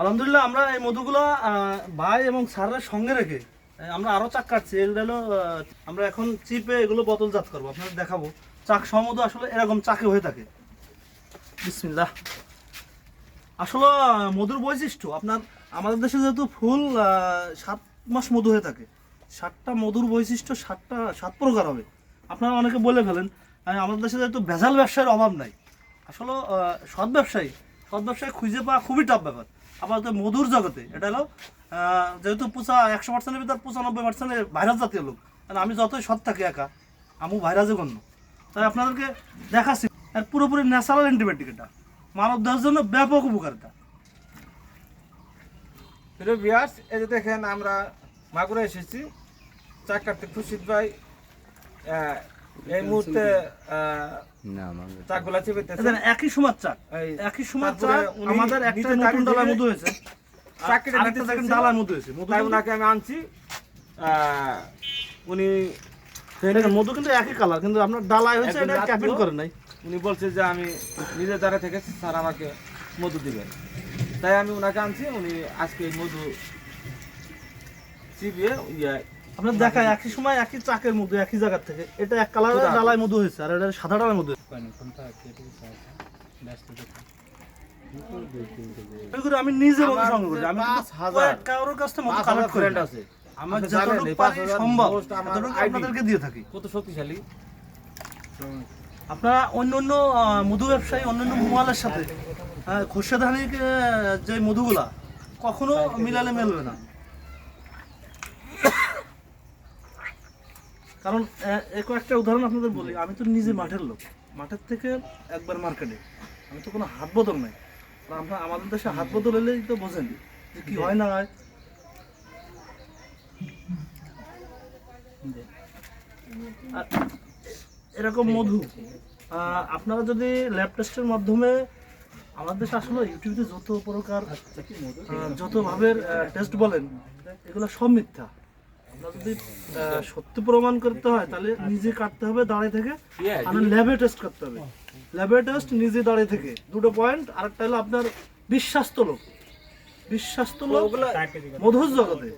আলহামদুলিল্লাহ, আমরা এই মধুগুলো ভাই এবং স্যারের সঙ্গে রেখে আমরা আরও চাক কাটছি। এগুলো আমরা এখন চিপে এগুলো বোতলজাত করব। আপনাদের দেখাবো। চাক সমধু আসলে এরকম চাকে হয়ে থাকে। বিসমিল্লাহ। আসলে মধুর বৈশিষ্ট্য, আপনার, আমাদের দেশে যেহেতু ফুল সাত মাস মধু হয়ে থাকে। সাতটা মধুর বৈশিষ্ট্য, সাতটা, সাত প্রকার হবে। আপনারা অনেকে বলে ফেলেন আমাদের দেশে যেহেতু ভেজাল ব্যবসায়ের অভাব নাই। আসলে সৎ ব্যবসায়ী সৎ ব্যবসায়ী খুঁজে পাওয়া খুবই টাফ ব্যাপার। আপাতত মধুর জগতে। এটা হলো যেহেতু পুষা একশো পার্সেন্টের ভিতর পঁচানব্বই পার্সেন্টের ভাইরাস জাতীয় লোক কারণ আমি যতই সৎ থাকি একা, আমু ভাইরাসে গণ্য। তাই আপনাদেরকে দেখাচ্ছি আর পুরোপুরি ন্যাচারাল অ্যান্টিবায়োটিক এটা। মানব দেহের জন্য ব্যাপক উপকারিতা। প্রিয় বিয়াস এই যে দেখেন আমরা মাগুরা এসেছি চাক কাটতে খুশিদ ভাই এই মুহূর্তে চাকগুলা চেপেতেছে একই সময় চাক। একই সময় চাক উনি আমাদের একটা নতুন ডালার হয়েছে। হয়েছে। তাই ওনাকে আমি আনছি। উনি মধু কিন্তু একই কালার কিন্তু আপনার ডালায় হয়েছে এটা ক্যাপিং করে নাই। উনি বলছে যে আমি নিজের দ্বারা থেকে স্যার আমাকে মধু দিবেন তাই আমি ওনাকে আনছি উনি আজকে মধু চিবিয়ে ইয়ে আপনার দেখায় একই সময় একই চাকের মধু একই জায়গার থেকে। এটা এক কোথায়? ডালায় মধু হয়েছে আর এটা সাদা ডালার মধু আমি নিজে সংগ্রহ করি। আমি কারোর কাছ থেকে মধু কালেক্ট হাজার করি আছে। আমার যতটুকু পারি সম্ভব ততটুকু আপনাদেরকে দিয়ে থাকি। কত শক্তিশালী? আপনারা অন্য অন্য মধু ব্যবসায়ী অন্যান্য মোয়ালের সাথে ধানির যে মধুগুলা কখনো মিলালে মেলবে না। কারণ আহ, এ কয়েকটা উদাহরণ আপনাদের বলি। আমি তো নিজে মাঠের লোক। মাঠের থেকে একবার মার্কেটে। আমি তো কোনো হাত বদল নাই। আমরা আমাদের দেশে হাত বদল এলেই তো বোঝেন যে কি হয় না হয়। এরকম মধু আপনারা যদি ল্যাব টেস্টের মাধ্যমে আমাদের দেশে আসলে ইউটিউবে যত প্রকার আহ, যত ভাবের টেস্ট বলেন এগুলো সব মিথ্যা। যদি সত্য প্রমাণ করতে হয় তাহলে নিজে কাটতে হবে দাঁড়িয়ে থেকে। আর ল্যাবে টেস্ট করতে হবে। ল্যাবে টেস্ট নিজে দাঁড়িয়ে থেকে। দুটো পয়েন্ট আরেকটা হলো আপনার বিশ্বাস্ত লোক। বিশ্বাস্ত লোক মধুর জগতে।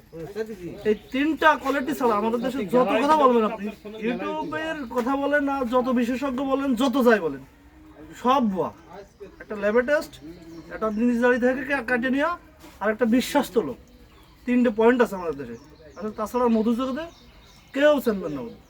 এই তিনটা কোয়ালিটি ছাড়া আমাদের দেশে যত কথা বলবেন আপনি ইউটিউবের কথা বলেন না যত বিশেষজ্ঞ বলেন যত যাই বলেন সব ভুয়া। একটা ল্যাবে টেস্ট একটা নিজ দাঁড়িয়ে থেকে কাটিয়ে নেওয়া আর একটা বিশ্বাস্ত লোক। তিনটে পয়েন্ট আছে আমাদের দেশে। আর তাছাড়া মধুর জগতে কেউ চেনবেন না মধু।